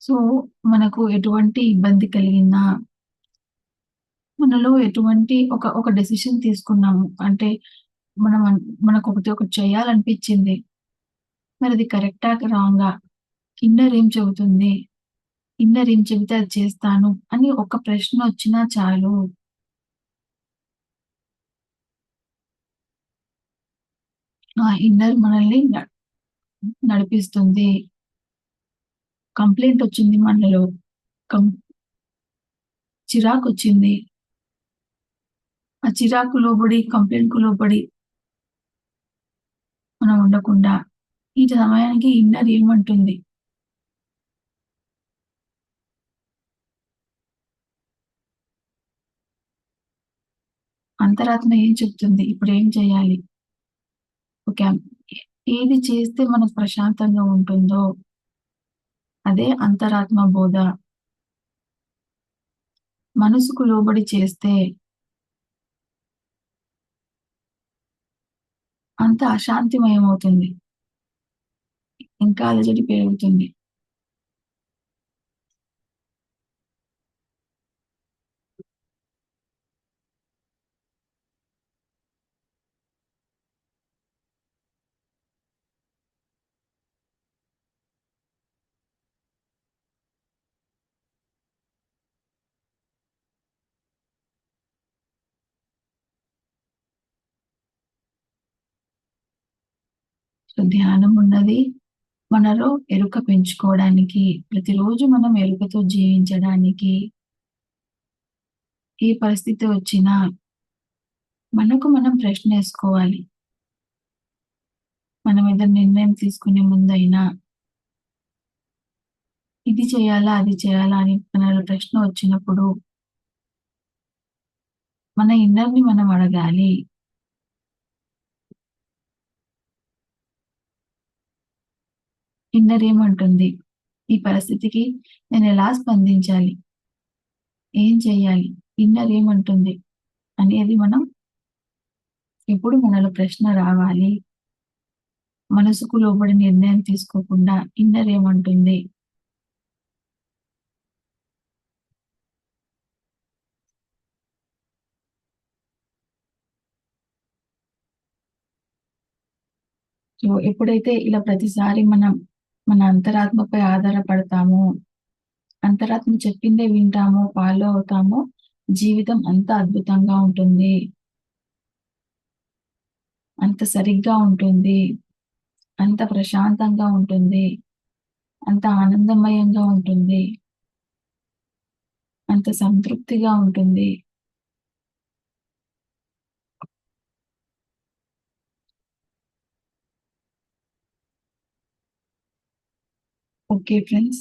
So, మనకు ఎటువంటి ఇబ్బంది కలిగినా మనలో ఎటువంటి ఒక ఒక డెసిషన్ తీసుకున్నాము. అంటే మనం మనకు ఒకటి ఒకటి చేయాలనిపించింది మరి అది కరెక్టా? రాంగా? ఇన్నర్ ఏం చెబుతుంది? ఇన్నర్ ఏం చెబితే అది చేస్తాను అని ఒక ప్రశ్న వచ్చినా చాలు. ఆ ఇన్నర్ మనల్ని నడిపిస్తుంది కంప్లైంట్ వచ్చింది మనలో. కం చిరాకు వచ్చింది ఆ చిరాకు లోబడి, కంప్లైంట్కు లోబడి మనం ఉండకుండా, ఈ సమయానికి ఇన్నర్ ఏమంటుంది? అంతరాత్మ ఏం చెప్తుంది? ఇప్పుడు ఏం చేయాలి? ఓకే. ఏది చేస్తే మనకు ప్రశాంతంగా ఉంటుందో అదే అంతరాత్మ బోధ. మనసుకు లోబడి చేస్తే అంత అశాంతిమయమవుతుంది. ఇంకా అలజడి పెరుగుతుంది. ధ్యానం ఉన్నది మనలో ఎరుక పెంచుకోవడానికి, ప్రతిరోజు మనం ఎరుకతో జీవించడానికి ఏ పరిస్థితి వచ్చినా మనకు మనం ప్రశ్న వేసుకోవాలి మనం ఏదైనా నిర్ణయం తీసుకునే ముందైనా ఇది చేయాలా? అది చేయాలా? అని మనలో ప్రశ్న వచ్చినప్పుడు మన ఇన్నర్‌ని మనం అడగాలి. ఇన్నర్ ఏమంటుంది? ఈ పరిస్థితికి నేను ఎలా స్పందించాలి? ఏం చేయాలి? ఇన్నర్ ఏమంటుంది? అనేది మనం ఎప్పుడు మనలో ప్రశ్న రావాలి. మనసుకు లోబడి నిర్ణయం తీసుకోకుండా ఇన్నర్ ఏమంటుంది? సో, ఎప్పుడైతే ఇలా ప్రతిసారి మనం మన అంతరాత్మపై ఆధారపడతాము అంతరాత్మ చెప్పిందే వింటాము ఫాలో అవుతాము జీవితం అంత అద్భుతంగా ఉంటుంది. అంత సరిగ్గా ఉంటుంది. అంత ప్రశాంతంగా ఉంటుంది. అంత ఆనందమయంగా ఉంటుంది. అంత సంతృప్తిగా ఉంటుంది. Okay friends.